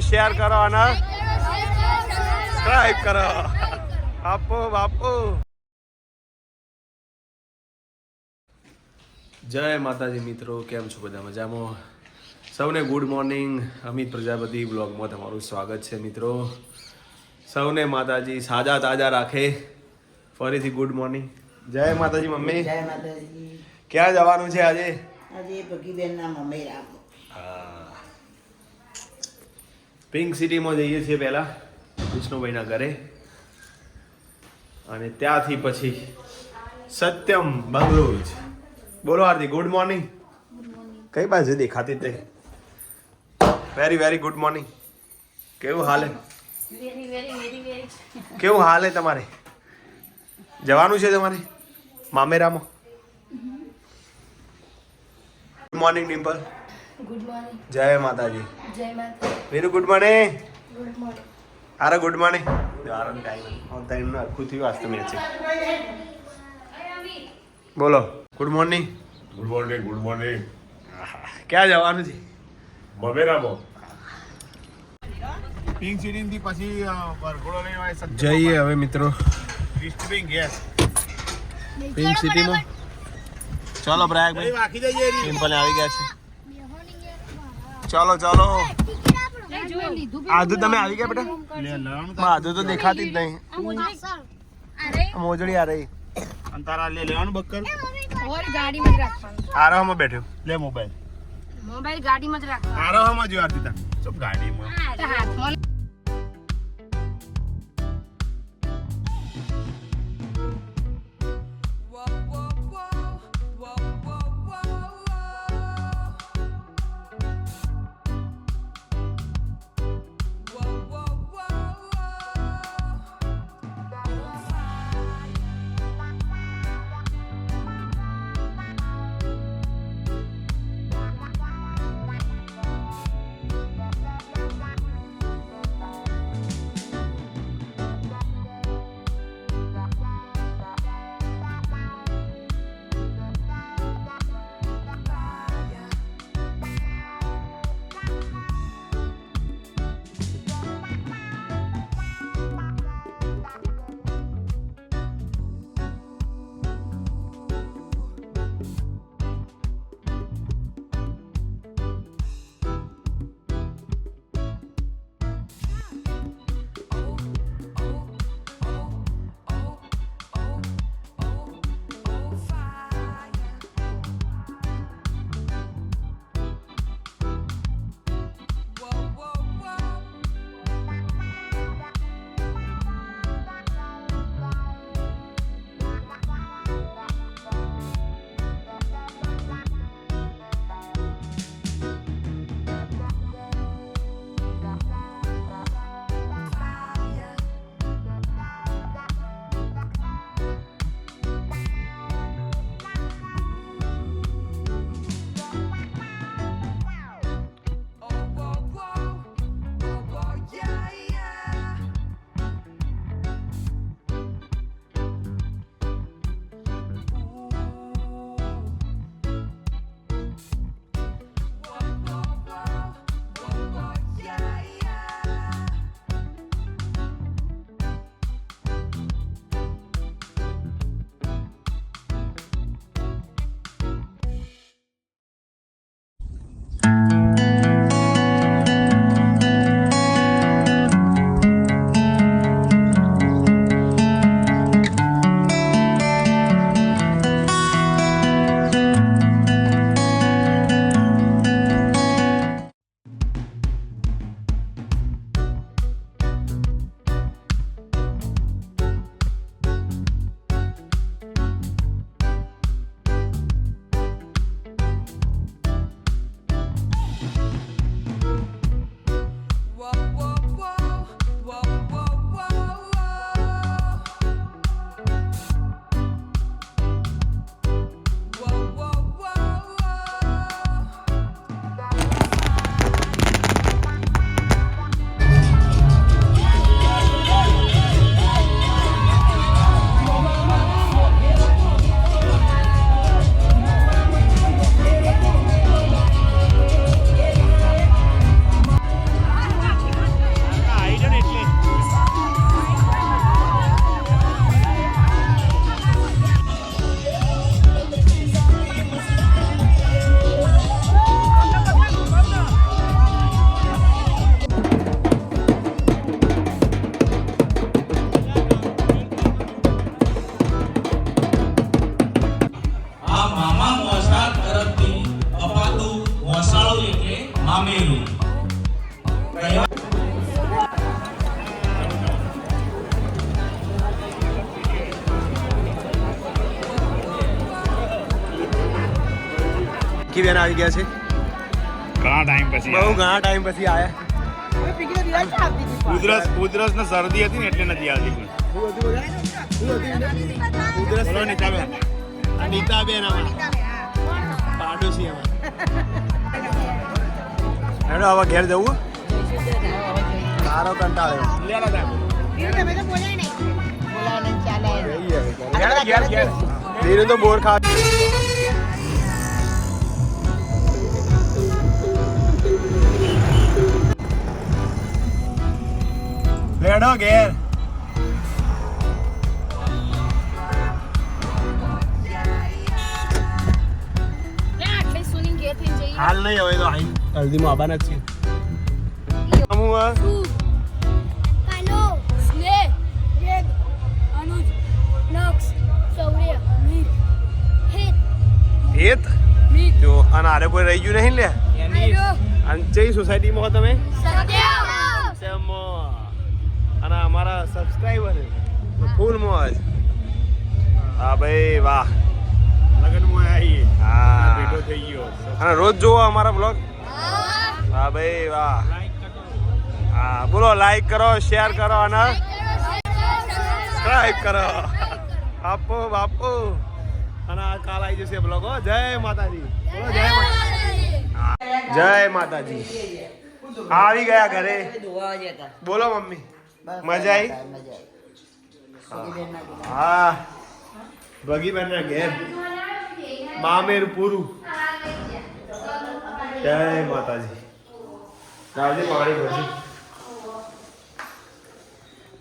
Share કરો અને subscribe કરો. બાપુ બાપુ. જય માતાજી મિત્રો કેમ છો બધા મજામાં? સૌને ગુડ મોર્નિંગ અમિત પ્રજાપતિ બ્લોગમાં તમારું સ્વાગત છે મિત્રો. સૌને માતાજી સાજા તાજા રાખે. ફરીથી ગુડ મોર્નિંગ જય માતાજી મમ્મી. જય માતાજી. ક્યાં જવાનું છે આજે? આજે ભગીબેનના મમ્મી રામ. પિંક સિટીમાં જઈએ છીએ પહેલા વિષ્ણુભાઈના ઘરે. અને ત્યાંથી પછી સત્યમ બંગલોજ બોલો આરતી ગુડ મોર્નિંગ કઈ બાજુ દેખાતી તે? વેરી વેરી ગુડ મોર્નિંગ કેવું હાલે? કેવું હાલે તમારે? જવાનું છે તમારે? મામેરામાં? Good morning Dimple good morning જય માતાજી. જય માતા very good morning good morning આરે ગુડ મોર્નિંગ આરામ ટાઈમ ઓન ટાઈમનું આખું થયું આજ તો છે. બોલો good morning good morning good morning ક્યાં જવાનું છે? મમેરામાં. પિંક સિટી થી પછી વરઘોડો લઈને આવે જઈએ હવે મિત્રો. ડિસ્ટ્રિક્ટ ગેસ પિંક સિટીમાં. ચાલો પ્રયાગ ભાઈ સિમ્પલ આવી ગયા છે. ચાલો ચાલો. આધુ તમે આવી ગયા બેટા? આધુ તો દેખાતી જ નહીં. મોજડી આ રહી. અંતારા લે લેવાનું બક્કર? ઓર ગાડી માં રાખવાનું. આરામમાં બેઠો. લે મોબાઈલ. મોબાઈલ ગાડીમાં જ રાખવાનો. આરામમાં જો આરતી તા ચૂપ ગાડીમાં. માં હાથમાં બેન આવી ગયા છે. ઘણા ટાઈમ પછી બહુ ઘણા ટાઈમ પછી આયા. ઉધરસ ઉધરસ ને શરદી હતી ને એટલે નથી આવતી નીતાબેન નીતાબેન પાડોશી હેડો હવે ઘેર જવું. સારો કંટાળ્યો ધીરે તો બોર ખા લેડો ઘેર. હાલ નહીં હવે તો આઈ હલ્દીમાં આવવાના જ છે. હેત? જો અને આરે કોઈ રહી ગયું નહીં લે અને કઈ સોસાયટીમાં હો તમે? સત્ય! સેમો અને અમારા સબસ્ક્રાઈબર ફૂલ મોજ. હા ભાઈ વાહ. લગ્નમાં આવીએ. હા. ભેટો થઈ ગયો. અને રોજ જોવો અમારા બ્લોગ હા. ભાઈ વાહ. હા બોલો લાઈક કરો શેર કરો અને સબસ્ક્રાઈબ કરો બાપુ બાપુ. અને આ કાલ આવી જશે બ્લોગ જય માતાજી. બોલો જય માતા જય માતાજી. આવી ગયા ઘરે. બોલો મમ્મી. મજા આવી હા. ભગીબેન ના ઘેર. મામેર પૂરું. જય માતાજી. રાવજી પાણી ભરજી.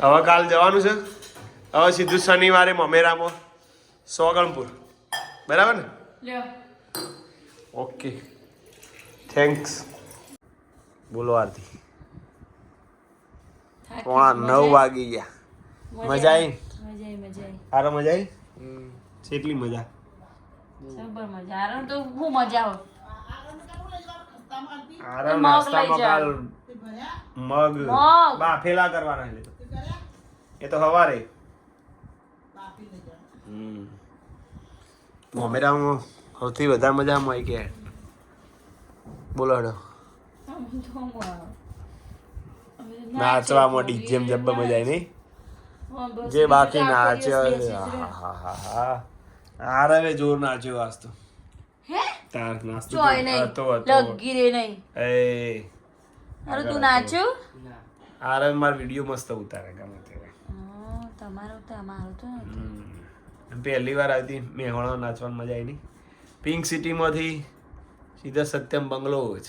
હવે કાલ જવાનું છે. હવે સીધું શનિવારે મમેરામાં. સોગણપુર. બરાબર ને? ઓકે. થેન્ક્સ. બોલો આરતી. પોણા નવ વાગી ગયા. મજા આવી? મજા આવી મજા આવી. હારો મજા આવી? કેટલી મજા. જબર મજા. આરામ તો હું મજા આવે. નાસ્તામાં મગ. બાફેલા કરવાના છે. એ તો હવારે. હમ. મોમેરામાં સૌથી વધારે મજા આમાં આવી ગયા બોલો હેડો આમ જેમ આવે. જબ્બર મજા આવી નહીં? જે બાકી નાચ્યો દિવસ બેસી હા હા હા આરવે જોર નાચ્યો આજ તો. હે? તાર નાસ્તો હતો હતો. લગી રે નહીં. એ. અરે તું નાચ્યું? આરવે માર વિડિયો મસ્ત ઉતારે ગમે તે હા, તમારું તો અમારો તો પહેલી વાર આવતી મેહોણા નાચવાની મજા આવી નહીં. પિંક સિટીમાંથી સીધા સત્યમ બંગલો જ.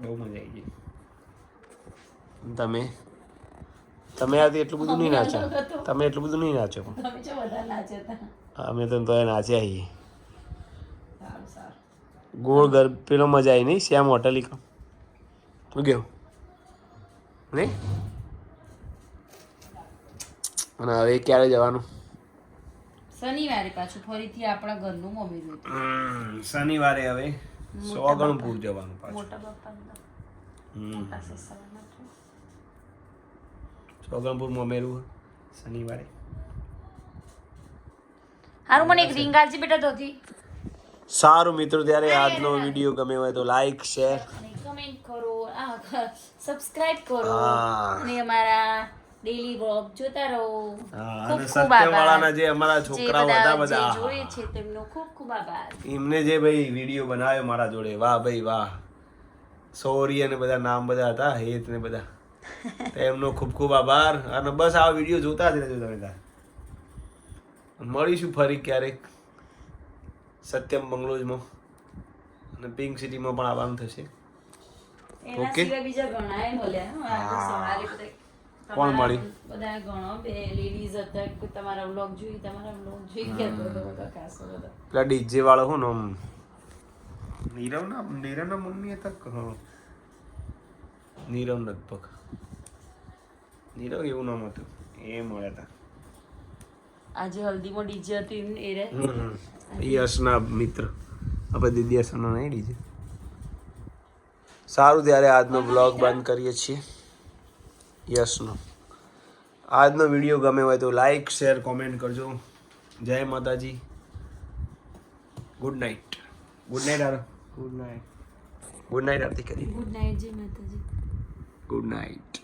બહુ મજા આવી ગઈ. તમે? તમે આથી એટલું બધું નહીં નાચો. તમે એટલું બધું નહીં નાચો. અમે તો તો નાચ્યા છીએ. ગોળ ઘર પેલો મજા આવી નહીં? શ્યામ હોટલ એક ગયો. નહીં? અને હવે ક્યારે જવાનું? શનિવારે પાછું ફરીથી આપણા ઘરનું મમ્મી શનિવારે હવે સોગણપુર જવાનું પાછું. મોટા બાપા સોગણપુર મમેરું શનિવારે હારું મને એક રિંગ આલજી બેટા ધોતી સારું મિત્રો ત્યારે આજનો વીડિયો ગમે હોય તો લાઈક શેર કમેન્ટ કરો સબસ્ક્રાઇબ કરો. હા. અને અમારા ડેલી બ્લોગ જોતા રહો. અને ખૂબ ખૂબ આભાર. જે અમારા છોકરાઓ હતા બધા. જે બધા જોયે છે તેમનો ખૂબ ખૂબ આભાર. એમને જે ભાઈ વીડિયો બનાવ્યો મારા જોડે વાહ ભાઈ વાહ. સોરી અને બધા નામ બધા હતા હેત ને બધા. એમનો ખૂબ ખૂબ આભાર. અને બસ આ વીડિયો જોતા જ રહેજો તમે તાર મળીશું ફરી ક્યારેક. સત્યમ બંગલોજમાં. અને પિંક સિટીમાં પણ આવવાનું થશે. ઓકે બીજા ઘણાય મળ્યા હો. સવારે કોણ મળી? બધા ઘણો બે લેડીઝ હતા કે તમારા વ્લોગ જોઈ તમારા વ્લોગ જોઈ ગયા તો બધા કાસો બધા. પેલા ડીજે વાળો હું નામ નીરવ ના નીરવ ના મમ્મી હતા નીરવ લગભગ. નીરવ એવું નામ હતું એ મળ્યા હતા આજે હલ્દીમાં ડીજે હતી એ રે યશના મિત્ર. આપણે દીદી યશના નહીં ડીજે. સારું ત્યારે આજનો બ્લોગ બંધ કરીએ છીએ. યસનો. આજનો વીડિયો ગમે હોય તો લાઈક શેર કોમેન્ટ કરજો. જય માતાજી. Good night good night R good night good night Aarti કરી. ગુડ નાઇટ જય માતાજી. Good night